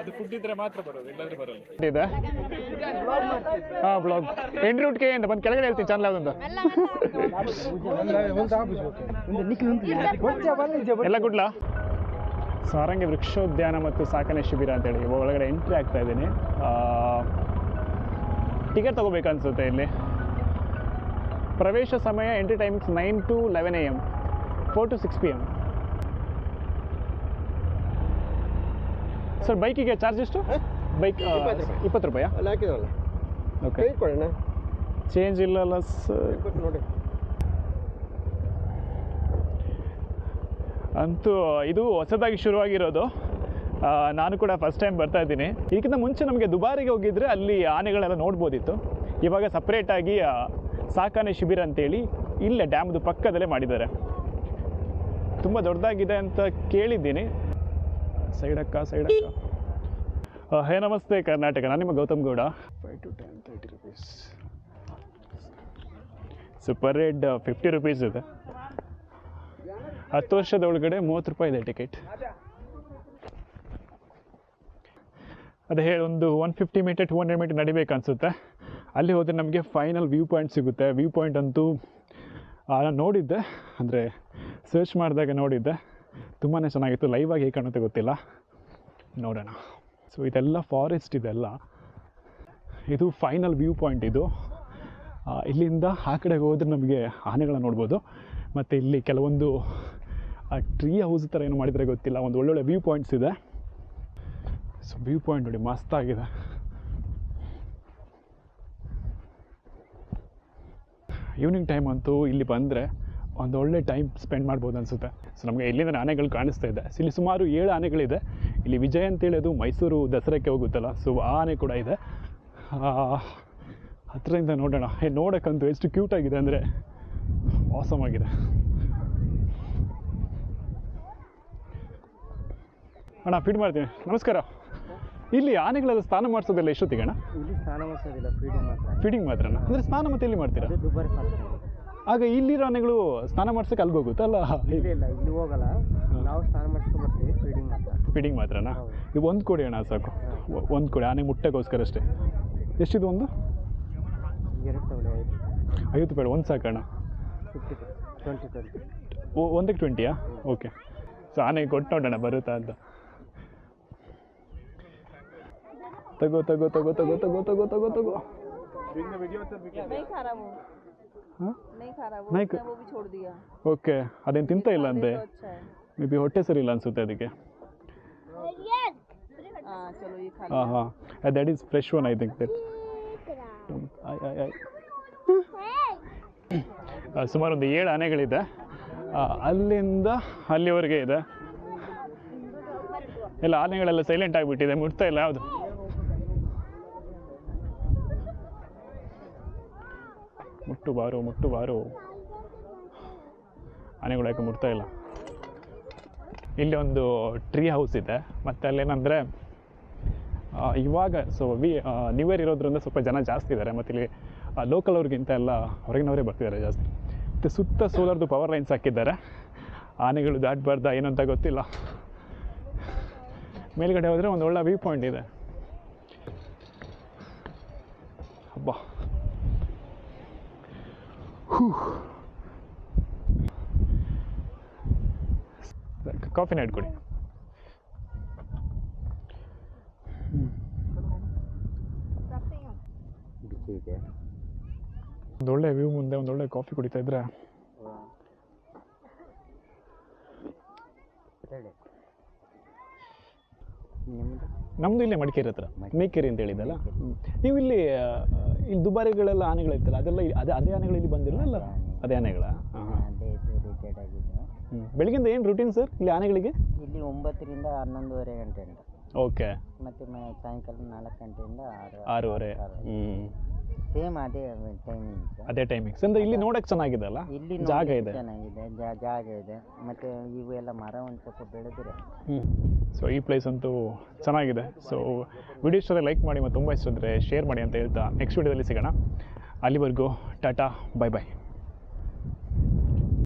ಅದು ಫುಡ್ ಇದ್ರೆ ಮಾತ್ರ ಬರೋದು, ಇಲ್ಲಾಂದ್ರೆ ಬರಲ್ಲ. ಹಾಂ ಬ್ಲಾಗ್ ಎಂಡ್ ರೂಟ್ ಅಂತ? ಬಂದು ಕೆಳಗಡೆ ಹೇಳ್ತೀನಿ ಚಾನಲ್ ಯಾವ್ದಂತ ಎಲ್ಲ ಗುಡ್ಲ? ಸಾರಂಗಿ ವೃಕ್ಷೋದ್ಯಾನ ಮತ್ತು ಸಾಕಣೆ ಶಿಬಿರ ಅಂತ ಹೇಳಿ ಒಳಗಡೆ ಎಂಟ್ರಿ ಆಗ್ತಾ ಇದ್ದೀನಿ. ಟಿಕೆಟ್ ತಗೋಬೇಕು ಅನ್ಸುತ್ತೆ ಇಲ್ಲಿ. ಪ್ರವೇಶ ಸಮಯ entry timings nine to eleven A M four to six P M sir ಬೈಕಿಗೆ ಚಾರ್ಜ್ ಎಷ್ಟು? ಬೈಕ್ ಇಪ್ಪತ್ತು ರೂಪಾಯಿ. ಅಲ್ಲಿ ಹಾಕಿದ್ರಲ್ಲ. ಓಕೆ ಕೊಡೋಣ. ಚೇಂಜ್ ಇಲ್ಲಲ್ಲ ಸರ್ ನೋಡಿ. ಅಂತೂ ಇದು ಹೊಸದಾಗಿ ಶುರುವಾಗಿರೋದು. ನಾನು ಕೂಡ ಫಸ್ಟ್ ಟೈಮ್ ಬರ್ತಾ ಇದ್ದೀನಿ. ಇದಕ್ಕಿಂತ ಮುಂಚೆ ನಮಗೆ ದುಬಾರಿಗೆ ಹೋಗಿದ್ರೆ ಅಲ್ಲಿ ಆನೆಗಳೆಲ್ಲ ನೋಡ್ಬೋದಿತ್ತು. ಇವಾಗ ಸಪ್ರೇಟಾಗಿ ಸಾಕಾನೆ ಶಿಬಿರ ಅಂತೇಳಿ ಇಲ್ಲೇ ಡ್ಯಾಮ್ದು ಪಕ್ಕದಲ್ಲೇ ಮಾಡಿದ್ದಾರೆ. ತುಂಬ ದೊಡ್ಡದಾಗಿದೆ ಅಂತ ಕೇಳಿದ್ದೀನಿ. ಸೈಡಕ್ಕ ಸೈಡಕ್ಕ. ಹೇ ನಮಸ್ತೆ ಕರ್ನಾಟಕ. ನಾನು ನಿಮ್ಮ Gautam Gowda. Five to ten thirty rupees super rate fifty rupees ಇದೆ. ಹತ್ತು ವರ್ಷದ ಒಳಗಡೆ ಮೂವತ್ತು ರೂಪಾಯಿ ಇದೆ ಟಿಕೆಟ್ ಅದೇ ಹೇಳಿ ಒಂದು one fifty meter to hundred meter ನಡಿಬೇಕು ಅನಿಸುತ್ತೆ. ಅಲ್ಲಿ ಹೋದರೆ ನಮಗೆ ಫೈನಲ್ ವ್ಯೂ ಪಾಯಿಂಟ್ ಸಿಗುತ್ತೆ. ವ್ಯೂ ಪಾಯಿಂಟ್ ಅಂತೂ ನಾನು ನೋಡಿದ್ದೆ. ಅಂದರೆ ಸರ್ಚ್ ಮಾಡಿದಾಗ ನೋಡಿದ್ದೆ. ತುಂಬಾ ಚೆನ್ನಾಗಿತ್ತು. ಲೈವ್ ಆಗಿ ಹೇಗೆ ಕಾಣುತ್ತೆ ಗೊತ್ತಿಲ್ಲ. ನೋಡೋಣ. ಸೊ ಇದೆಲ್ಲ ಫಾರೆಸ್ಟ್ ಇದೆಲ್ಲ. ಇದು ಫೈನಲ್ ವ್ಯೂ ಪಾಯಿಂಟ್ ಇದು. ಇಲ್ಲಿಂದ ಆ ಕಡೆಗೆ ಹೋದ್ರೆ ನಮಗೆ ಆನೆಗಳನ್ನ ನೋಡ್ಬೋದು. ಮತ್ತು ಇಲ್ಲಿ ಕೆಲವೊಂದು ಟ್ರೀ ಹೌಸ್ ಥರ ಏನು ಮಾಡಿದರೆ ಗೊತ್ತಿಲ್ಲ. ಒಂದು ಒಳ್ಳೊಳ್ಳೆ ವ್ಯೂ ಪಾಯಿಂಟ್ಸ್ ಇದೆ. ಸೊ ವ್ಯೂ ಪಾಯಿಂಟ್ ನೋಡಿ ಮಸ್ತಾಗಿದೆ ಈವ್ನಿಂಗ್ ಟೈಮ್ ಅಂತೂ ಇಲ್ಲಿ ಬಂದರೆ ಒಂದು ಒಳ್ಳೆ ಟೈಮ್ ಸ್ಪೆಂಡ್ ಮಾಡ್ಬೋದು ಅನಿಸುತ್ತೆ. ಸೊ ನಮಗೆ ಇಲ್ಲಿಂದ ಆನೆಗಳು ಕಾಣಿಸ್ತಾ ಇದೆ. ಇಲ್ಲಿ ಸುಮಾರು ಏಳು ಆನೆಗಳಿದೆ. ಇಲ್ಲಿ ವಿಜಯ್ ಅಂತೇಳಿ ಅದು ಮೈಸೂರು ದಸರಾಕ್ಕೆ ಹೋಗುತ್ತಲ್ಲ ಸೊ ಆ ಆನೆ ಕೂಡ ಇದೆ. ಹತ್ತಿರದಿಂದ ನೋಡೋಣ. ಏ ನೋಡೋಕ್ಕಂತೂ ಎಷ್ಟು ಕ್ಯೂಟ್ ಆಗಿದೆ ಅಂದರೆ ಆಗಿದೆ. ಅಣ್ಣ ಫೀಡ್ ಮಾಡ್ತೀನಿ. ನಮಸ್ಕಾರ. ಇಲ್ಲಿ ಆನೆಗಳೆಲ್ಲ ಸ್ನಾನ ಮಾಡಿಸೋದಿಲ್ಲ ಎಷ್ಟೊತ್ತಿಗೆ ಅಣ್ಣ? ಇಲ್ಲಿ ಸ್ನಾನ ಮಾಡಿಸೋದಿಲ್ಲ ಫೀಡಿಂಗ್ ಮಾತ್ರ. ಫೀಡಿಂಗ್ ಮಾತ್ರನಾ? ಅಂದರೆ ಸ್ನಾನ ಮತ್ತೆ ಎಲ್ಲಿ ಮಾಡ್ತೀರಾ? ದುಬಾರಿ ಆಗ ಇಲ್ಲಿರೋ ಆನೆಗಳು ಸ್ನಾನ ಮಾಡ್ಸಕ್ಕೆ ಅಲ್ಲಿ ಹೋಗುತ್ತಾ? ಅಲ್ಲ? ಇಲ್ಲ ಇಲ್ಲ ಇಲ್ಲಿ ಹೋಗಲ್ಲ. ನಾವು ಸ್ನಾನ ಮಾಡಿಸ್ಕೊಂಡು ಬರ್ತೀವಿ ಫೀಡಿಂಗ್ ಮಾತ್ರ. ಫೀಡಿಂಗ್ ಮಾತ್ರನಾ. ಇದು ಒಂದು ಕೊಡಿ ಅಣ್ಣ ಸಾಕು. ಒಂದು ಕೋಡಿ ಆನೆ ಮುಟ್ಟೆಗೋಸ್ಕರ ಅಷ್ಟೇ. ಎಷ್ಟಿದು ಒಂದು? ಎರಡು ತಗೊಳ್ಳಿ ಐದು. ಐವತ್ತು ರೂಪಾಯಿ ಒಂದು ಸಾಕಣ್ಣ. ಫಿಫ್ಟಿ ಟ್ವೆಂಟಿ ಟ್ವೆಂಟಿ ಒ- ಒಂದಕ್ಕೆ ಟ್ವೆಂಟಿಯಾ ಓಕೆ ಸೊ ಆನೆಗೆ ಕೊಟ್ಟು ನೋಡೋಣ ಬರುತ್ತಾ ಅಂತ. ತಗೋ ತಗೋ ತಗೋ ತಗೋ ತಗೋ ತಗೋ ತಗೋ ತಗೋ. नहीं खा रहा वो हाँ? नहीं खा रहा वो नहीं उसने ख- वो भी छोड़ दिया ಓಕೆ ಅದೇನು ತಿಂತ ಇಲ್ಲ ಅಂತೆ तो अच्छा है ಮೇ ಬಿ ಹೊಟ್ಟೆ ಸರಿ ಇಲ್ಲ ಅನ್ಸುತ್ತೆ ಅದಕ್ಕೆ हाँ चलो ये खा ಹಾಂ ಹಾಂ that is fresh one I think that ಸುಮಾರು ಒಂದು ಏಳು ಆನೆಗಳಿದೆ ಆ, ಅಲ್ಲಿಂದ ಅಲ್ಲಿವರೆಗೆ ಇದೆ ಎಲ್ಲ ಆನೆಗಳೆಲ್ಲ ಸೈಲೆಂಟ್ ಆಗಿಬಿಟ್ಟಿದೆ ಮುಟ್ತಾ ಇಲ್ಲ ಯಾವುದು ಮುಟ್ಟು ಬಾರು ಮುಟ್ಟು ಬಾರು. ಆನೆಗಳು ಯಾಕೆ ಮುಟ್ತಾ ಇಲ್ಲ? ಇಲ್ಲಿ ಒಂದು ಟ್ರೀ ಹೌಸ್ ಇದೆ. ಮತ್ತು ಅಲ್ಲೇನಂದರೆ ಇವಾಗ ಸೊ ವಿ ನ್ಯೂ ಇಯರ್ ಇರೋದ್ರಿಂದ ಸ್ವಲ್ಪ ಜನ ಜಾಸ್ತಿ ಇದ್ದಾರೆ ಮತ್ತು ಇಲ್ಲಿ ಲೋಕಲ್ ಅವ್ರಿಗಿಂತ ಎಲ್ಲ ಹೊರಗಿನವರೇ ಬರ್ತಿದ್ದಾರೆ ಜಾಸ್ತಿ. ಮತ್ತು ಸುತ್ತ ಸೋಲಾರ್ದು ಪವರ್ ಲೈನ್ಸ್ ಹಾಕಿದ್ದಾರೆ. ಆನೆಗಳು ದಾಟಬಾರ್ದ ಏನಂತ ಗೊತ್ತಿಲ್ಲ. ಮೇಲ್ಗಡೆ ಹೋದರೆ ಒಂದು ಒಳ್ಳೆ ವ್ಯೂ ಪಾಯಿಂಟ್ ಇದೆ. ಹಬ್ಬ ಕಾಫಿನ ಇಟ್ಕೊಡಿ ಒಂದೊಳ್ಳೆ ವ್ಯೂ ಮುಂದೆ ಒಂದೊಳ್ಳೆ ಕಾಫಿ ಕುಡಿತಾ ಇದ್ರೆ. ಹೇಳಿ. ನಿಮ್ಮದು ನಮ್ಮದು ಇಲ್ಲೇ ಮಡಿಕೇರಿ ಹತ್ರ ಮೇಕೇರಿ ಅಂತ ಹೇಳಿದಲ್ಲ ಹ್ಮ್. ನೀವು ಇಲ್ಲಿ ಇಲ್ಲಿ ದುಬಾರಿಗಳೆಲ್ಲ ಆನೆಗಳಿತ್ತಲ್ಲ ಅದೆಲ್ಲ ಅದೇ ಅದೇ ಆನೆಗಳು ಇಲ್ಲಿ ಬಂದಿರಲ್ಲ ಅಲ್ಲ? ಅದೇ ಆನೆಗಳ? ಬೆಳಿಗ್ಗೆ ಏನು ರೂಟೀನ್ ಸರ್ ಇಲ್ಲಿ ಆನೆಗಳಿಗೆ? ಇಲ್ಲಿ ಒಂಬತ್ತರಿಂದ ಹನ್ನೊಂದುವರೆ ಗಂಟೆ ಓಕೆ ಮತ್ತೆ ಸಾಯಂಕಾಲ ನಾಲ್ಕು ಗಂಟೆಯಿಂದ ಆರು ಆರೂವರೆ. ಆರು. ಹ್ಞೂ ಸೇಮ್ ಅದೇ ಟೈಮಿಂಗ್ಸ್ ಅದೇ ಟೈಮಿಂಗ್ಸ್ ಅಂದ್ರೆ ಇಲ್ಲಿ ನೋಡಕ್ಕೆ ಚೆನ್ನಾಗಿದೆ ಅಲ್ಲ? ಇಲ್ಲಿ ಜಾಗ ಇದೆ. ಚೆನ್ನಾಗಿದೆ ಜಾ- ಜಾಗ ಇದೆ. ಮತ್ತೆ ಇವು ಎಲ್ಲ ಮರ ಒಂದು ಸ್ವಲ್ಪ ಬೆಳೆದ್ರೆ ಸೊ ಈ ಪ್ಲೇಸ್ ಅಂತೂ ಚೆನ್ನಾಗಿದೆ. ಸೊ ವಿಡಿಯೋ ಇಷ್ಟ ಲೈಕ್ ಮಾಡಿ ಮತ್ತು ತುಂಬ ಇಷ್ಟ ಅಂದರೆ ಶೇರ್ ಮಾಡಿ ಅಂತ ಹೇಳ್ತಾ ನೆಕ್ಸ್ಟ್ ವಿಡಿಯೋದಲ್ಲಿ ಸಿಗೋಣ. ಅಲ್ಲಿವರೆಗೂ ಟಾಟಾ ಬೈ ಬಾಯ್